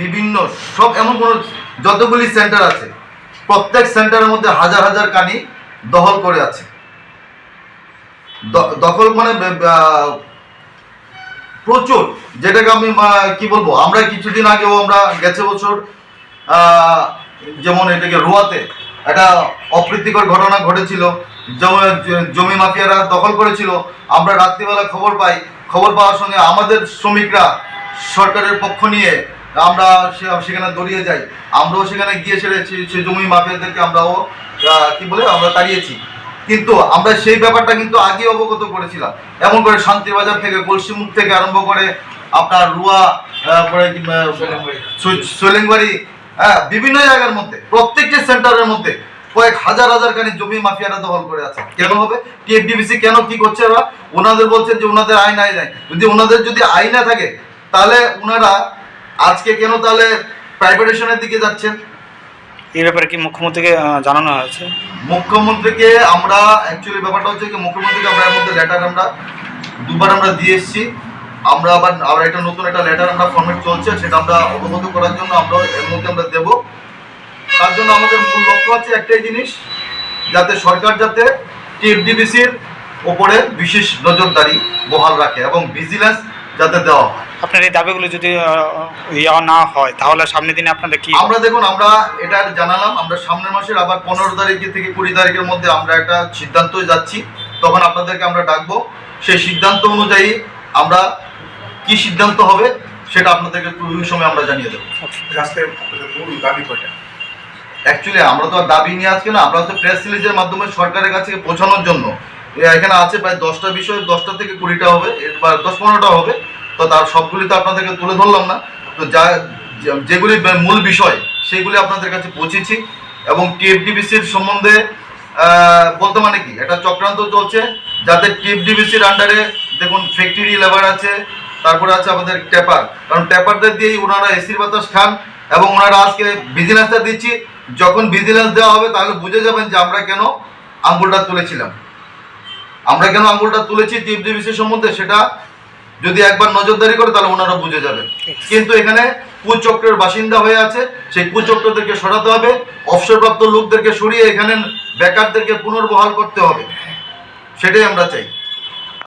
বিভিন্ন, সব এমন কোনো যতগুলি সেন্টার আছে, প্রত্যেক সেন্টারের মধ্যে হাজার হাজার কানি দখল করে আছে। দখল মানে প্রচুর। যেটাকে আমি কি বলব, আমরা কিছুদিন আগেও আমরা গেছে বছর যেমন এটাকে রোয়াতে একটা অপ্রীতিকর ঘটনা ঘটেছিল জমি মাফিয়ারা দখল করেছিল। আমরা রাত্রিবেলা খবর পাই, খবর পাওয়ার সঙ্গে আমাদের শ্রমিকরা সরকারের পক্ষ নিয়ে আমরা সেখানে দৌড়িয়ে যাই। আমরাও সেখানে গিয়ে সেরে সে- জমি মাফিয়াদেরকে আমরাও কি বলে, আমরা তাড়িয়েছি। কিন্তু আমরা সেই ব্যাপারটা কিন্তু আগে অবগত করেছিলাম। এমন করে শান্তিবাজার থেকে, কলসিমুখ থেকে আরম্ভ করে আপনার রুয়া সোলেংবাড়ি হ্যাঁ বিভিন্ন জায়গার মধ্যে, প্রত্যেকটি সেন্টারের মধ্যে কয়েক হাজার হাজার খানি জমি মাফিয়ারা দখল করে আছে। কেন হবে? টিএফডিবিসি কেন কি করছে ওরা? ওনাদের বলছে যে ওনাদের আইন আইন নাই। যদি ওনাদের যদি আইন না থাকে, তাহলে ওনারা আজকে কেন তাহলে প্রাইভেটেশনের দিকে যাচ্ছেন? এই ব্যাপারে কি মুখ্যমন্ত্রীকে জানানো হয়েছে? মুখ্যমন্ত্রীকে আমরা অ্যাকচুয়ালি ব্যাপারটা হচ্ছে কি মুখ্যমন্ত্রীকে আমরা এর মধ্যে লেটার আমরা দুবার আমরা দিয়ে এসেছি। আমরা আবার আবার একটা নতুন একটা লেটার আমরা ফর্মেট চলছে সেটা আমরা অবগত করার জন্য আমরা এর মধ্যে আমরা দেব। তার জন্য আমাদের মূল লক্ষ্য আছে একটাই জিনিস যাতে সরকার যাতে টিএফডিবিসির ওপরে বিশেষ নজরদারি বহাল রাখে এবং ভিজিলেন্স যাতে দেওয়া হয়। আপনার এই দাবিগুলো যদি ইয়া না হয় তাহলে সামনের দিনে আপনাদের কি আমরা দেখুন আমরা এটা জানালাম আমরা সামনের মাসের আবার পনেরো তারিখ থেকে কুড়ি তারিখের মধ্যে আমরা একটা সিদ্ধান্ত যাচ্ছি। তখন আপনাদেরকে আমরা ডাকবো। সেই সিদ্ধান্ত অনুযায়ী আমরা কি সিদ্ধান্ত হবে সেটা আপনাদেরকে ওই সময় আমরা জানিয়ে দেবো। আপনাদের মূল দাবি কয়টা? অ্যাকচুয়ালি আমরা তো আর দাবি নিয়ে আজকে না আমরা তো প্রেস রিলিজের মাধ্যমে সরকারের কাছে পৌঁছানোর জন্য এখানে আছে প্রায় দশটা বিষয়, দশটা থেকে কুড়িটা হবে এবার দশ পনেরোটা হবে। তো তার সবগুলি তো আপনাদেরকে তুলে ধরলাম না। তো যা যেগুলি মূল বিষয়, সেগুলি আপনাদের কাছে পৌঁছেছি। এবং টিএফডিবিসির সম্বন্ধে বলতে মানে কি? একটা চক্রান্ত চলছে। যাতে টিএফডিবিসির আন্ডারে দেখুন ফ্যাক্টরি লেবার আছে, তারপরে আছে আমাদের ট্যাপার কারণ ট্যাপারদের দিয়েই ওনারা এসির বাতাস খান, এবং ওনারা আজকে ভিজিলেন্সটা দিচ্ছি। যখন ভিজিলেন্স দেওয়া হবে, তাহলে বুঝে যাবেন যে আমরা কেন আঙ্গুলটা তুলেছিলাম। আমরা কেন আঙ্গুলটা তুলেছি টিএফডিবিসির সম্বন্ধে? সেটা যদি একবার নজরদারি করে তাহলে ওনারা বুঝে যাবে কিন্তু এখানে কুচক্রের বাসিন্দা হয়ে আছে। সেই কুচক্রদেরকে সরাতে হবে। অবসরপ্রাপ্ত লোকদেরকে সরিয়ে এখানে বেকারদেরকে পুনর্বহাল করতে হবে। সেটাই আমরা চাই।